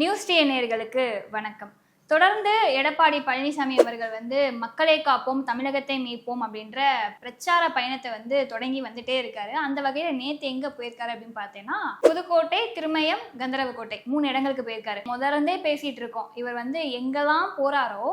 News டே நேர்களுக்கு வணக்கம். தொடர்ந்து எடப்பாடி பழனிசாமி அவர்கள் வந்து மக்களை காப்போம் தமிழகத்தை மீட்போம் அப்படின்ற பிரச்சார பயணத்தை வந்து தொடங்கி வந்துட்டே இருக்காரு. அந்த வகையில நேத்து எங்க போயிருக்காரு அப்படின்னு பார்த்தேன்னா புதுக்கோட்டை திருமயம் கந்தரவக்கோட்டை மூணு இடங்களுக்கு போயிருக்காரு. முதலந்தே பேசிட்டு இருக்கோம். இவர் வந்து எங்கெல்லாம் போறாரோ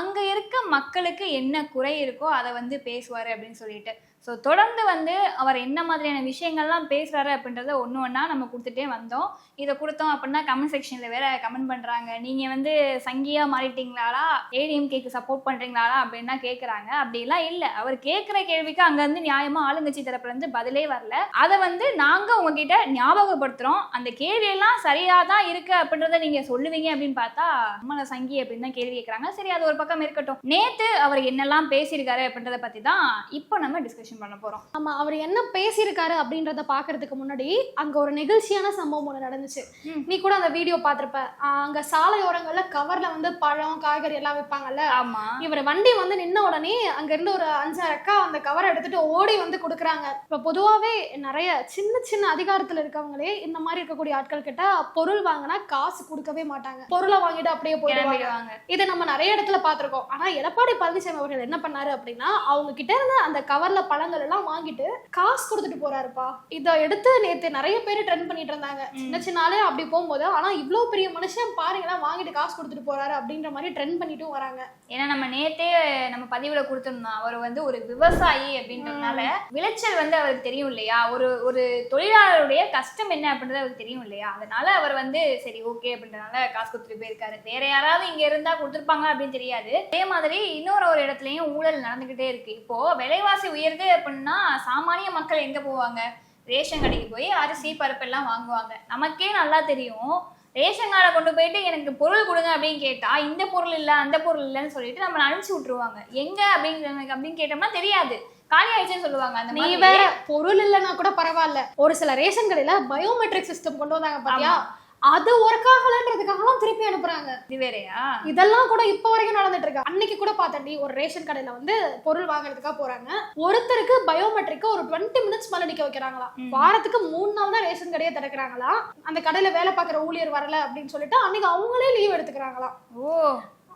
அங்க இருக்க மக்களுக்கு என்ன குறை இருக்கோ அதை வந்து பேசுவாரு அப்படின்னு சொல்லிட்டு. ஸோ தொடர்ந்து வந்து அவர் என்ன மாதிரியான விஷயங்கள்லாம் பேசுகிறாரு அப்படின்றத ஒன்று ஒன்றா நம்ம கொடுத்துட்டே வந்தோம். இதை கொடுத்தோம் அப்படின்னா கமெண்ட் செக்ஷனில் வேற கமெண்ட் பண்ணுறாங்க நீங்கள் வந்து சங்கியாக மாறிட்டீங்களாடா? ஏடிஎம்கேக்கு சப்போர்ட் பண்ணுறீங்களாடா அப்படின்னா கேட்குறாங்க அப்படிலாம் இல்லை. அவர் கேட்குற கேள்விக்கு அங்கேருந்து நியாயமாக ஆளுங்கட்சி தரப்புலேருந்து பதிலே வரல. அதை வந்து நாங்கள் உங்ககிட்ட ஞாபகப்படுத்துகிறோம் அந்த கேள்வியெல்லாம் சரியாக தான் இருக்கு அப்படின்றத நீங்கள் சொல்லுவீங்க அப்படின்னு பார்த்தா நம்மள சங்கி அப்படின்னு தான் கேள்வி கேட்குறாங்க சரி அது ஒரு பக்கம் இருக்கட்டும். நேற்று அவர் என்னெல்லாம் பேசியிருக்காரு அப்படின்றத பற்றி தான் இப்போ நம்ம டிஸ்கஷன் பண்ண போகிறோம் ஆமா அவர் என்ன பேசியிருக்காரு அப்படின்றத பாக்குறதுக்கு முன்னாடி அங்க ஒரு நெகிழ்ச்சியான சம்பவம் ஒண்ணு நடந்துச்சு. நீ கூட அந்த வீடியோ பார்த்திருப்ப. ஆஹ் அங்க சாலையோரங்கள்ல கவர்ல வந்து பழம் காய்கறி எல்லாம் வைப்பாங்கல்ல. ஆமாம் இவர் வண்டி வந்து நின்ன உடனே அங்க இருந்து ஒரு அஞ்சாறு அக்கா அந்த கவரை எடுத்துட்டு ஓடி வந்து கொடுக்குறாங்க. இப்ப பொதுவாவே நிறைய சின்ன சின்ன அதிகாரத்துல இருக்கவங்களே இந்த மாதிரி இருக்கக்கூடிய ஆட்கள் கிட்ட பொருள் வாங்கினா காசு கொடுக்கவே மாட்டாங்க. பொருளை வாங்கிட்டு அப்படியே போயிடுவாங்க. இதை நம்ம நிறைய இடத்துல பார்த்திருக்கோம். ஆனா எடப்பாடி பழனிசாமி அவர்கள் என்ன பண்ணாரு அப்படின்னா அவங்க கிட்ட இருந்து அந்த கவர்ல பழங்கள் எல்லாம் வாங்கிட்டு காசு கொடுத்துட்டு போறாருப்பா. இதை எடுத்து நேத்து நிறைய பேர் ட்ரெண்ட் பண்ணிட்டு இருந்தாங்க. சின்ன சின்ன ஆளே அப்படி போகும்போது ஆனா இவ்வளவு பெரிய மனுஷன் பாருங்களேன் வாங்கிட்டு காசு கொடுத்துட்டு போறாரு அப்படின்ற மாதிரி ட்ரெண்ட் பண்ணிட்டும் வராங்க. ஏன்னா நம்ம நேத்தே நம்ம பதிவுல கொடுத்திருந்தோம். அவர் வந்து ஒரு விவசாயி அப்படின்றதுனால விளைச்சல் வந்து அவருக்கு தெரியும் இல்லையா? ஒரு ஒரு தொழிலாளருடைய கஷ்டம் என்ன அப்படின்றது அவருக்கு தெரியும் இல்லையா? அதனால அவர் வந்து சரி ஓகே அப்படின்றதுனால காசு கொடுத்துட்டு போயிருக்காரு. வேற யாராவது இங்க இருந்தா கொடுத்துருப்பாங்க அப்படின்னு தெரியாது. அதே மாதிரி இன்னொரு ஒரு இடத்துலயும் ஊழல் நடந்துகிட்டே இருக்கு. இப்போ விலைவாசி உயருது அப்படின்னா சாமானிய மக்கள் எங்க போவாங்க? ரேஷன் கடைக்கு போய் அரிசி பருப்பு எல்லாம் வாங்குவாங்க. நமக்கே நல்லா தெரியும். ரேஷன் கார்டை கொண்டு போயிட்டு எனக்கு பொருள் கொடுங்க அப்படின்னு கேட்டா இந்த பொருள் இல்ல அந்த பொருள் இல்லைன்னு சொல்லிட்டு நம்ம அனுப்பிச்சு விட்டுருவாங்க. எங்க அப்படின்னு அப்படின்னு கேட்டோம்னா தெரியாது. காலி ஆயிடுச்சுன்னு சொல்லுவாங்க அந்த நீ மாதிரி. வேற பொருள் இல்லைன்னா கூட பரவாயில்ல. ஒரு சில ரேஷன் கடையில பயோமெட்ரிக் சிஸ்டம் கொண்டு வந்தாங்க பாத்தியா? அது ஒர்க் ஆகலன்றதுக்காகலாம் திருப்பி அனுப்புறாங்க. இது வேறயா? இதெல்லாம் கூட இப்ப வரைக்கும் நடந்துட்டு இருக்கு? அன்னைக்கு கூட பார்த்தேன்டி ஒரு ரேஷன் கடையில வந்து பொருள் வாங்குறதுக்காக போறாங்க. ஒருத்தருக்கு பயோமெட்ரிக்க ஒரு டுவெண்ட்டி மினிட்ஸ் மேல நிக்க வைக்கிறாங்களாம் ம். வாரத்துக்கு மூணு நாள் தான் ரேஷன் கடையை திறக்கிறாங்களாம் அந்த கடையில வேலை பார்க்குற ஊழியர் வரல அப்படின்னு சொல்லிட்டு அன்னைக்கு அவங்களே லீவ் எடுத்துக்கிறாங்களாம் ஓ.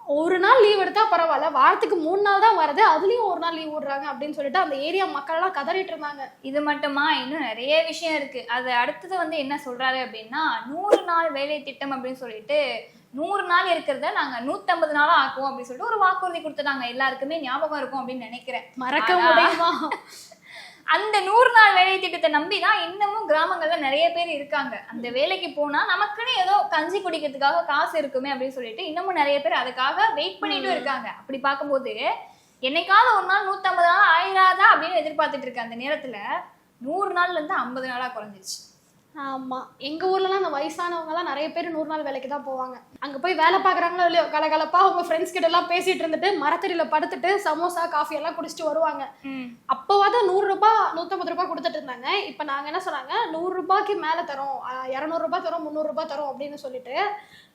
ஒரு நாள் லீவ் எடுத்தா பரவாயில்ல. வாரத்துக்கு மூணு நாள் தான் வருது அதுலயும் ஒரு நாள் லீவ் விடுறாங்க அப்படின்னு சொல்லிட்டு அந்த ஏரியா மக்கள் எல்லாம் கதறிட்டு இருந்தாங்க. இது மட்டுமா? இன்னும் நிறைய விஷயம் இருக்கு. அது அடுத்தது வந்து என்ன சொல்றாரு அப்படின்னா நூறு நாள் வேலை திட்டம் அப்படின்னு சொல்லிட்டு நூறு நாள் இருக்கிறத நாங்க நூத்தம்பது நாளா ஆக்குவோம் அப்படின்னு சொல்லிட்டு ஒரு வாக்குறுதி கொடுத்துட்டாங்க. எல்லாருக்குமே ஞாபகம் இருக்கும் அப்படின்னு நினைக்கிறேன். மறக்க முடியுமா? அந்த நூறு நாள் வேலை திட்டத்தை நம்பி தான் இன்னமும் கிராமங்கள்ல நிறைய பேர் இருக்காங்க. அந்த வேலைக்கு போனா நமக்குன்னு ஏதோ கஞ்சி குடிக்கிறதுக்காக காசு இருக்குமே அப்படின்னு சொல்லிட்டு இன்னமும் நிறைய பேர் அதுக்காக வெயிட் பண்ணிட்டும் இருக்காங்க. அப்படி பார்க்கும்போது என்னைக்காவது ஒரு நாள் நூத்தம்பது நாள் ஆயிராதா அப்படின்னு எதிர்பார்த்துட்டு இருக்க அந்த நேரத்துல நூறு நாள்ல இருந்து ஐம்பது நாளா குறைஞ்சிருச்சு. ஆமா. எங்க ஊர்லலாம் அந்த வயசானவங்க எல்லாம் நிறைய பேர் நூறு நாள் வேலைக்கு தான் போவாங்க. அங்க போய் வேலை பாக்குறாங்களோ இல்லையோ கலகலப்பா அவங்க ஃப்ரெண்ட்ஸ் கிட்ட எல்லாம் பேசிட்டு இருந்துட்டு மரத்தடியில படுத்துட்டு சமோசா காஃபி எல்லாம் குடிச்சிட்டு வருவாங்க. அப்போவாது நூறு ரூபாய் நூத்தம்பது ரூபாய் கொடுத்துட்டு இருந்தாங்க. இப்ப நாங்க என்ன சொன்னாங்க? நூறு ரூபாய்க்கு மேல தரோம். அஹ், இருநூறு ரூபாய் தரோம் முந்நூறு ரூபாய் தரோம் அப்படின்னு சொல்லிட்டு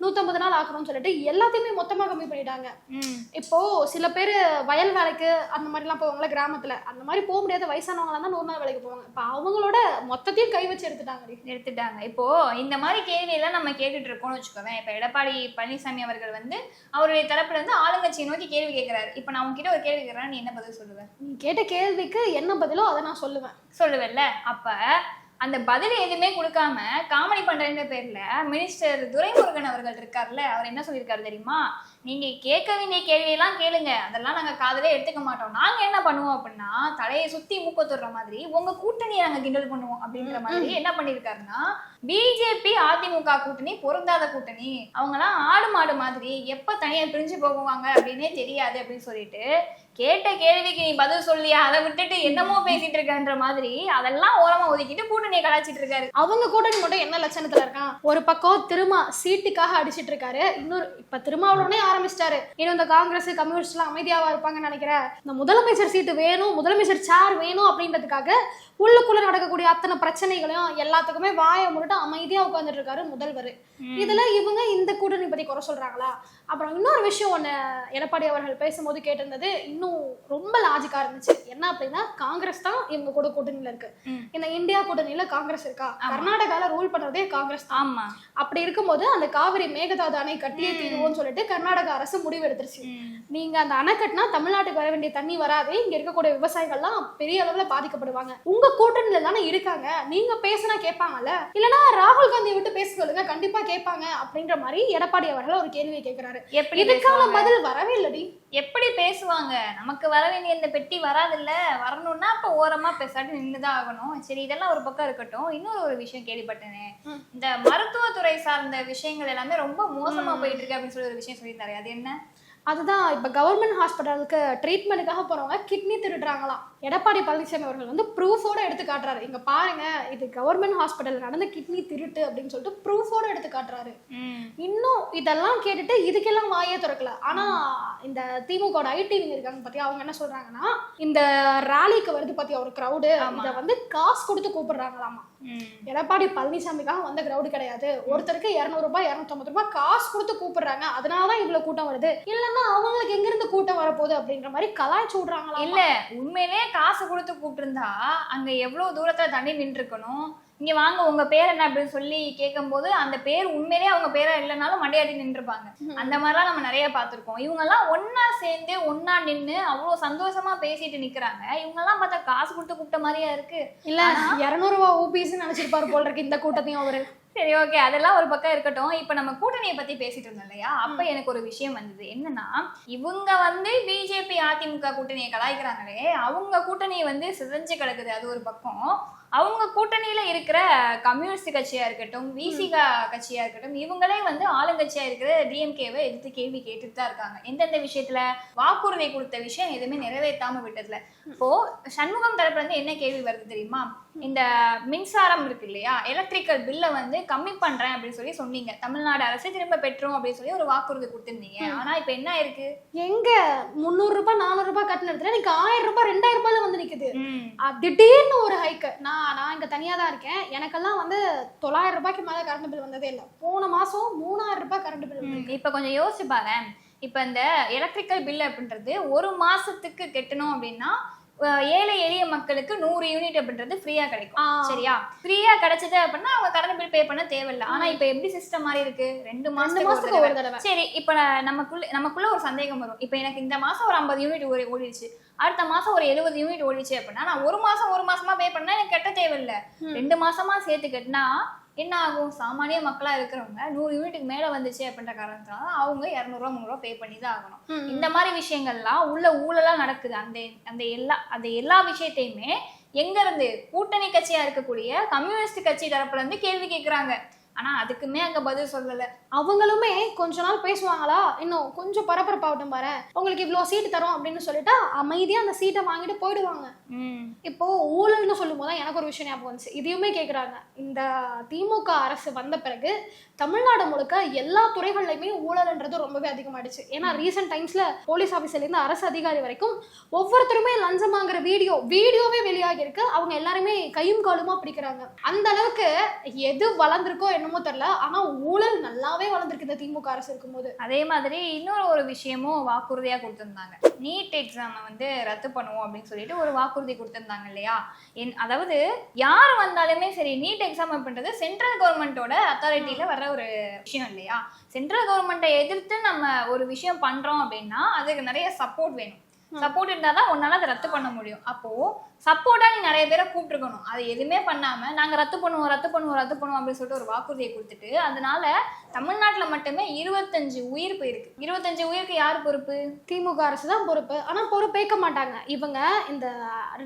நூத்தம்பது நாள் ஆக்குறோம்னு சொல்லிட்டு எல்லாத்தையுமே மொத்தமா கம்மி பண்ணிட்டாங்க. இப்போ சில பேர் வயல் வேலைக்கு அந்த மாதிரிலாம் போவாங்கல்ல கிராமத்துல. அந்த மாதிரி போக முடியாத வயசானவங்க தான் நூறு நாள் வேலைக்கு போவாங்க. இப்ப அவங்களோட மொத்தத்தையும் கை வச்சு எடுத்துட்டாங்க எடுத்துட்டாங்க இப்போ இந்த மாதிரி கேள்வி எல்லாம் நம்ம கேட்டுட்டு இருக்கோம்னு வச்சுக்கோவேன் இப்ப எடப்பாடி பழனிசாமி அவர்கள் வந்து அவருடைய தரப்புல இருந்து ஆளுங்கட்சியை நோக்கி கேள்வி கேட்கிறாரு. இப்ப நான் உங்ககிட்ட ஒரு கேள்வி கேட்கறேன். நீ என்ன பதில் சொல்லுவ? நீ கேட்ட கேள்விக்கு என்ன பதிலோ அதை நான் சொல்லுவேன். சொல்லுவேல்ல. அப்ப அந்த பதில் எதுவுமே கொடுக்காம காமெடி பண்றேன்ற பேர்ல மினிஸ்டர் துரைமுருகன் அவர்கள் இருக்கார்ல அவர் என்ன சொல்லியிருக்காரு தெரியுமா? நீங்க கேட்க வேண்டிய கேள்வியெல்லாம் கேளுங்க. அதெல்லாம் நாங்க காதலே எடுத்துக்க மாட்டோம். நாங்க என்ன பண்ணுவோம் அப்படின்னா தலையை சுத்தி மூக்கத்துற மாதிரி உங்க கூட்டணியை நாங்க கிண்டல் பண்ணுவோம் அப்படின்ற மாதிரி என்ன பண்ணிருக்காருன்னா பிஜேபி அதிமுக கூட்டணி பொருந்தாத கூட்டணி அவங்கலாம் ஆடு மாடு மாதிரி எப்ப தனியா பிரிஞ்சு போகுவாங்க அப்படின்னே தெரியாது அப்படின்னு சொல்லிட்டு கேட்ட கேள்விக்கு நீ பதில் சொல்லியா? அதை விட்டுட்டு என்னமோ பேசிட்டு இருக்கன்ற மாதிரி அதெல்லாம் ஓரமா ஒதுக்கிட்டு கூட்டணியை கலாச்சிட்டு இருக்காரு அவங்க கூட்டணி மட்டும் என்ன லட்சணத்துல இருக்கான் ஒரு பக்கம் திருமா சீட்டுக்காக அடிச்சிட்டு இருக்காரு இன்னொரு இப்ப திருமாவளவனே ஆரம்பிச்சிட்டாரு. இன்னும் இந்த காங்கிரஸ் கம்யூனிஸ்ட் எல்லாம் அமைதியாவா இருப்பாங்கன்னு நினைக்கிறேன் இந்த முதலமைச்சர் சீட்டு வேணும் முதலமைச்சர் சேர் வேணும் அப்படின்றதுக்காக உள்ளுக்குள்ள நடக்கக்கூடிய அத்தனை பிரச்சனைகளையும் எல்லாத்துக்குமே வாயை போட்டுட்டு அமைதியா உட்கார்ந்துட்டு இருக்காரு முதல்வர். இதுல இவங்க இந்த கூட்டணி பத்தி குறை சொல்றாங்களா? அப்புறம் இன்னொரு விஷயம் ஒண்ணு எடப்பாடி அவர்கள் பேசும்போது கேட்டிருந்தது இன்னும் ரொம்ப லாஜிக்கா இருந்துச்சு. என்ன அப்படின்னா காங்கிரஸ் தான் இவங்க கூட கூட்டணியில இருக்கு. இந்த இந்தியா கூட்டணியில காங்கிரஸ் இருக்கா? கர்நாடகால ரூல் பண்றதே காங்கிரஸ் தான். அப்படி இருக்கும்போது அந்த காவிரி மேகதாது அணை கட்டியே தீருவோம்னு சொல்லிட்டு கர்நாடக அரசு முடிவு எடுத்துருச்சு. நீங்க அந்த அணை கட்டினா தமிழ்நாட்டுக்கு வர வேண்டிய தண்ணி வராது. இங்க இருக்கக்கூடிய விவசாயிகள்லாம் பெரிய அளவுல பாதிக்கப்படுவாங்க. உங்க கூட்டணியில தானே இருக்காங்க. நீங்க பேசினா கேட்பாங்கல்ல. இல்லனா ராகுல் காந்தியை விட்டு பேச சொல்லுங்க கண்டிப்பா கேட்பாங்க அப்படின்ற மாதிரி எடப்பாடி அவர்கள் ஒரு கேள்வியை கேட்கிறாரு. எப்படி இதுக்கான? பதில் வரவே இல்லடி எப்படி பேசுவாங்க? நமக்கு வர வேண்டிய இந்த பெட்டி வராதுல்ல? வரணும்னா அப்ப ஓரமா பேசாட்டி நின்றுதான் ஆகணும். சரி இதெல்லாம் ஒரு பக்கம் இருக்கட்டும். இன்னொரு ஒரு விஷயம் கேள்விப்பட்டேனே. இந்த மருத்துவத்துறை சார்ந்த விஷயங்கள் எல்லாமே ரொம்ப மோசமா போயிட்டு இருக்கு அப்படின்னு சொல்லி ஒரு விஷயம் சொல்லியிருந்தாரு. அது என்ன? அதுதான் இப்ப கவர்மெண்ட் ஹாஸ்பிட்டலுக்கு ட்ரீட்மெண்ட்டுக்காக போறவங்க கிட்னி திருடுறாங்களாம் எடப்பாடி பழனிசாமி அவர்கள் வந்து ப்ரூஃபோட எடுத்து காட்டுறாரு. இங்க பாருங்க இது கவர்மெண்ட் ஹாஸ்பிட்டல் நடந்த கிட்னி திருட்டு அப்படின்னு சொல்லிட்டு ப்ரூஃபோட எடுத்து காட்டுறாரு. இன்னும் இதெல்லாம் கேட்டுட்டு இதுக்கெல்லாம் வாயே திறக்கல. ஆனா இந்த திமுக ஐடி இருக்காங்க பத்தி அவங்க என்ன சொல்றாங்கன்னா இந்த ரேலிக்கு வருது பத்தி ஒரு கிரௌடு. இத வந்து காசு கொடுத்து கூப்பிடுறாங்களாமா? எடப்பாடி பழனிசாமிக்காக வந்த கிரௌடு கிடையாது. ஒருத்தருக்கு இருநூறு ரூபாய் இருநூத்தம்பது ரூபாய் காசு கொடுத்து கூப்பிடுறாங்க. அதனாலதான் இவ்வளவு கூட்டம் வருது. இல்லன்னா அவங்களுக்கு எங்க இருந்து கூட்டம் வரப்போகுது அப்படின்ற மாதிரி கலாய்ச்சி விடுறாங்களா இல்ல உண்மையிலேயே காசு கொடுத்து கூப்பிட்டுருந்தா அங்க எவ்வளவு தூரத்துல தண்ணி நின்று இருக்கணும் இங்க வாங்க உங்க பேர் என்ன அப்படின்னு சொல்லி கேட்கும்போது அந்த பேர் உண்மையிலேயே அவங்க பேரா இல்லைனாலும் மண்டையாடி நின்றுப்பாங்க. அந்த மாதிரிலாம் நம்ம நிறைய பார்த்திருக்கோம். இவங்க எல்லாம் ஒன்னா சேர்ந்து ஒன்னா நின்னு அவ்வளவு சந்தோஷமா பேசிட்டு நிக்கிறாங்க. இவங்க எல்லாம் பார்த்தா காசு கொடுத்து கூப்பிட்ட மாதிரியா இருக்கு. இல்ல இருநூறு ரூபாய் ஊபிஸ் நினைச்சிருப்பாரு போல இருக்கு இந்த கூட்டத்தையும் அவரு. சரி ஓகே அதெல்லாம் ஒரு பக்கம் இருக்கட்டும். இப்ப நம்ம கூட்டணியை பத்தி பேசிட்டு இருந்தோம் இல்லையா? அப்ப எனக்கு ஒரு விஷயம் வந்தது. என்னன்னா இவங்க வந்து பிஜேபி அதிமுக கூட்டணியை கலாய்க்கிறாங்களே அவங்க கூட்டணி வந்து சிதைஞ்சு கிடக்குது. அது ஒரு பக்கம். அவங்க கூட்டணியில இருக்கிற கம்யூனிஸ்ட் கட்சியா இருக்கட்டும் விசிகா கட்சியா இருக்கட்டும் இவங்களே வந்து ஆளுங்கட்சியா இருக்கிற டிஎம்கேவை எதிர்த்து கேள்வி கேட்டுட்டு தான் இருக்காங்க. எந்தெந்த விஷயத்துல வாக்குறுதி கொடுத்த விஷயம் எதுவுமே நிறைவேற்றாம விட்டதுல. இப்போ சண்முகம் தரப்புல இருந்து என்ன கேள்வி வருது தெரியுமா? இந்த மின்சாரம் இருக்கு இல்லையா? எலக்ட்ரிக்கல் பில்லை வந்து கம்மி பண்றேன் அப்படின்னு சொல்லி சொன்னீங்க. தமிழ்நாடு அரசு திரும்ப பெற்றோம் அப்படின்னு சொல்லி ஒரு வாக்குறுதி கொடுத்திருந்தீங்க. ஆனா இப்ப என்ன இருக்கு? எங்க? முந்நூறு ரூபாய் நானூறு ரூபாய் கட்டின இடத்துல எனக்கு ஆயிரம் ரூபாய் ரெண்டாயிரம் ரூபாய்ல வந்து நிக்குது. திடீர்னு ஒரு ஹைக்கு நான் நான் இங்க தனியா தான் இருக்கேன். எனக்கெல்லாம் வந்து தொள்ளாயிரம் ரூபாய்க்கு மேல கரண்ட் பில் வந்ததே இல்லை. போன மாசம் மூணாயிரம் ரூபாய் கரண்ட் பில் இப்ப கொஞ்சம் யோசிச்சு பாரு இப்ப இந்த எலக்ட்ரிக்கல் பில் அப்படின்றது ஒரு மாசத்துக்கு கட்டணும் அப்படின்னா ஏழை எளிய மக்களுக்கு நூறு யூனிட் அப்படின்றது ஃப்ரீயா கிடைக்கும். சரியா? ஃப்ரீயா கிடைச்சது அப்படின்னா அவங்க கரண்ட் பில் பே பண்ண தேவையில்லை. ஆனா இப்ப எப்படி சிஸ்டம் மாதிரி இருக்கு? ரெண்டு மாசத்துக்கு ஒரு தடவை. சரி இப்ப நமக்குள்ள நமக்குள்ள ஒரு சந்தேகம் வரும். இப்ப எனக்கு இந்த மாசம் ஒரு ஐம்பது யூனிட் ஓடி ஓடிடுச்சு. அடுத்த மாசம் ஒரு எழுபது யூனிட் ஓடிச்சு அப்படின்னா நான் ஒரு மாசம் ஒரு மாசமா பே பண்ணா எனக்கு கட்ட தேவையில்ல. ரெண்டு மாசமா சேர்த்து கட்டினா என்ன ஆகும்? சாமானிய மக்களா இருக்கிறவங்க நூறு யூனிட்டுக்கு மேல வந்துச்சு அப்படின்ற காரணத்தினால அவங்க இரநூறுவா முந்நூறுவா பே பண்ணி தான் ஆகணும். இந்த மாதிரி விஷயங்கள்லாம் உள்ள ஊழலா நடக்குது. அந்த அந்த எல்லா அந்த எல்லா விஷயத்தையுமே எங்க இருந்து கூட்டணி கட்சியா இருக்கக்கூடிய கம்யூனிஸ்ட் கட்சி தரப்புல இருந்து கேள்வி கேக்குறாங்க. ஆனா அதுக்குமே அங்க பதில் சொல்லல. அவங்களுமே கொஞ்ச நாள் பேசுவாங்களா? இன்னும் கொஞ்சம் பரபரப்பாகட்டும் பாரு உங்களுக்கு இவ்வளவு சீட்டு தரோம் அப்படின்னு சொல்லிட்டா அமைதியா அந்த சீட்டை வாங்கிட்டு போயிடுவாங்க. இப்போ ஊழல்னு சொல்லும் போது எனக்கு ஒரு விஷயம் ஞாபகம் வந்துச்சு. இதையுமே கேக்குறாங்க. இந்த திமுக அரசு வந்த பிறகு தமிழ்நாடு முழுக்க எல்லா துறைகள்லையுமே ஊழல்ன்றது ரொம்பவே அதிகமாயிடுச்சு. ஏன்னா ரீசெண்ட் டைம்ஸ்ல போலீஸ் ஆபீஸ்ல இருந்து அரசு அதிகாரி வரைக்கும் ஒவ்வொருத்தருமே லஞ்சம் வாங்குற வீடியோ வீடியோவே வெளியாகி இருக்கு அவங்க எல்லாருமே கையும் காலுமா பிடிக்கிறாங்க. அந்த அளவுக்கு எது வளர்ந்துருக்கோ என்னமோ தெரியல. ஆனா ஊழல் நல்லாவே வளர்ந்துருக்கு இந்த திமுக அரசு இருக்கும்போது. அதே மாதிரி இன்னொரு ஒரு விஷயமும் வாக்குறுதியா கொடுத்திருந்தாங்க. நீட் எக்ஸாமை வந்து ரத்து பண்ணுவோம் அப்படின்னு சொல்லிட்டு ஒரு வாக்குறுதி கொடுத்திருந்தாங்க இல்லையா? என் அதாவது யார் வந்தாலுமே சரி நீட் எக்ஸாம் அப்படின்றது சென்ட்ரல் கவர்மெண்ட்டோட அத்தாரிட்டியில வர்ற ஒரு விஷயம் இல்லையா? சென்ட்ரல் கவர்மெண்ட்டை எதிர்த்து நம்ம ஒரு விஷயம் பண்றோம் அப்படின்னா அதுக்கு நிறைய சப்போர்ட் வேணும். சப்போர்ட் இருந்தாதான் உன்னால அதை ரத்து பண்ண முடியும். அப்போ சப்போர்ட்டா நீ நிறைய பேரை கூப்பிட்டுருக்கணும். அது எதுவுமே பண்ணாம நாங்க ரத்து பண்ணுவோம் ரத்து பண்ணுவோம் ரத்து பண்ணுவோம் அப்படின்னு சொல்லிட்டு ஒரு வாக்குறுதியை கொடுத்துட்டு அதனால தமிழ்நாட்டுல மட்டுமே இருபத்தஞ்சு உயிர் போயிருக்கு. இருபத்தஞ்சு உயிருக்கு யார் பொறுப்பு? திமுக அரசு தான் பொறுப்பு. ஆனா பொறுப்பேற்க மாட்டாங்க. இவங்க இந்த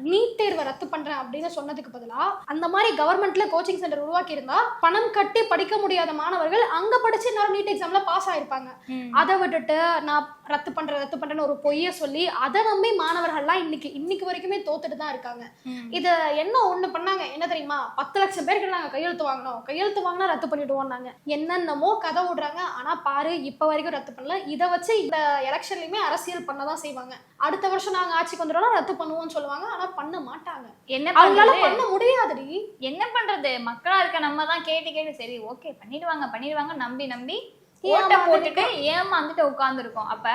நீட் தேர்வை ரத்து பண்றேன் அப்படின்னு சொன்னதுக்கு பதிலா அந்த மாதிரி கவர்மெண்ட்ல கோச்சிங் சென்டர் உருவாக்கி இருந்தா பணம் கட்டி படிக்க முடியாத மாணவர்கள் அங்க படிச்சு இன்னொரு நீட் எக்ஸாம்ல பாஸ் ஆயிருப்பாங்க. அதை விட்டுட்டு நான் ரத்து பண்றேன் ரத்து பண்றேன்னு ஒரு பொய்ய சொல்லி அதை நம்பி மாணவர்கள்லாம் இன்னைக்கு இன்னைக்கு வரைக்குமே தோத்துட்டு தான் இருக்காங்க. இருக்காங்க. இத என்ன ஒண்ணு பண்ணாங்க? என்ன தெரியுமா? பத்து லட்சம் பேருக்கு நாங்க கையெழுத்து வாங்கினோம். கையெழுத்து வாங்கினா ரத்து பண்ணிடுவோம் நாங்க என்னென்னமோ கதை விடுறாங்க ஆனா பாரு இப்ப வரைக்கும் ரத்து பண்ணல. இதை வச்சு இந்த எலெக்ஷன்லயுமே அரசியல் பண்ணதான் செய்வாங்க. அடுத்த வருஷம் நாங்க ஆட்சிக்கு வந்துட்டோம்னா ரத்து பண்ணுவோம்னு சொல்லுவாங்க. ஆனா பண்ண மாட்டாங்க. என்ன அவங்களால பண்ண முடியாதுடி. என்ன பண்றது? மக்களா இருக்க நம்ம தான் கேட்டு கேட்டு சரி ஓகே பண்ணிடுவாங்க பண்ணிடுவாங்க. நம்பி நம்பி ஓட்ட போட்டுட்டு ஏமாந்துட்டு உட்கார்ந்துருக்கோம். அப்ப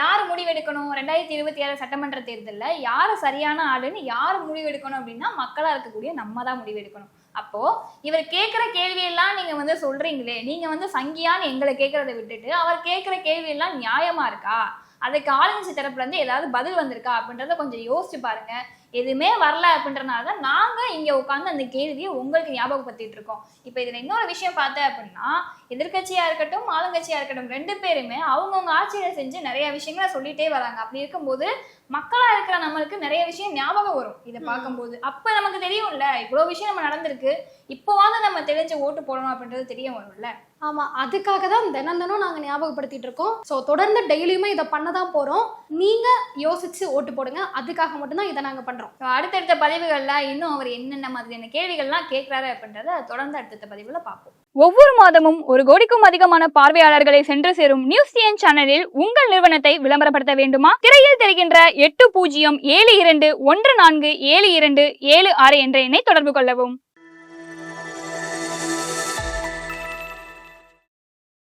யார் முடிவெடுக்கணும்? ரெண்டாயிரத்தி இருபத்தி ஏழு சட்டமன்ற தேர்தலில் யார் சரியான ஆளுன்னு யார் முடிவெடுக்கணும் அப்படின்னா மக்களாக இருக்கக்கூடிய நம்ம தான் முடிவெடுக்கணும். அப்போ இவர் கேட்குற கேள்வியெல்லாம் நீங்க வந்து சொல்றீங்களே நீங்க வந்து சங்கியான்னு எங்களை கேட்கறத விட்டுட்டு அவர் கேட்குற கேள்வியெல்லாம் நியாயமா இருக்கா? அதுக்கு ஆளுங்கட்சி தரப்புல இருந்து ஏதாவது பதில் வந்திருக்கா அப்படின்றத கொஞ்சம் யோசிச்சு பாருங்க. எதுவுமே வரல அப்படின்றனால தான் நாங்க இங்க உட்காந்து அந்த கேள்வியை உங்களுக்கு ஞாபகப்படுத்திட்டு இருக்கோம். இப்போ இதுல இன்னொரு விஷயம் பார்த்தேன் அப்படின்னா எதிர்க்கட்சியா இருக்கட்டும் ஆளுங்கட்சியா இருக்கட்டும் ரெண்டு பேருமே அவங்கவுங்க ஆட்சியில செஞ்சு நிறைய விஷயங்களை சொல்லிட்டே வராங்க. அப்படி இருக்கும்போது மக்களா இருக்கிற நம்மளுக்கு நிறைய விஷயம் ஞாபகம் வரும். இதை பார்க்கும்போது. அப்ப நமக்கு தெரியும்ல இவ்வளவு விஷயம் நம்ம நடந்திருக்கு. இப்போவாவது நம்ம தெரிஞ்சு ஓட்டு போடணும் அப்படின்றது தெரிய வரும்ல. ஆமா அதுக்காக தான் தினம் தினம் நாங்க ஞாபகப்படுத்திட்டு இருக்கோம். ஸோ தொடர்ந்து டெய்லியுமே இதை பண்ண தான் போறோம். நீங்க யோசிச்சு ஓட்டு போடுங்க. அதுக்காக மட்டும்தான் இதை நாங்க பண்றோம். So, அடுத்தடுத்த பதிவுகள்ல இன்னும் அவர் என்னென்ன மாதிரியான கேள்விகள்லாம் கேட்கிறாரு அப்படின்றத தொடர்ந்து அடுத்தடுத்த பதிவுல பார்ப்போம். ஒவ்வொரு மாதமும் ஒரு கோடிக்கும் அதிகமான பார்வையாளர்களை சென்று சேரும் நியூஸ் டிஎன் சேனலில் உங்கள் நிறுவனத்தை விளம்பரப்படுத்த வேண்டுமா? திரையில் தெரிகின்ற எட்டு பூஜ்ஜியம் ஏழு இரண்டு ஒன்று நான்கு ஏழு இரண்டு ஏழு ஆறு என்ற எண்ணை தொடர்பு கொள்ளவும்.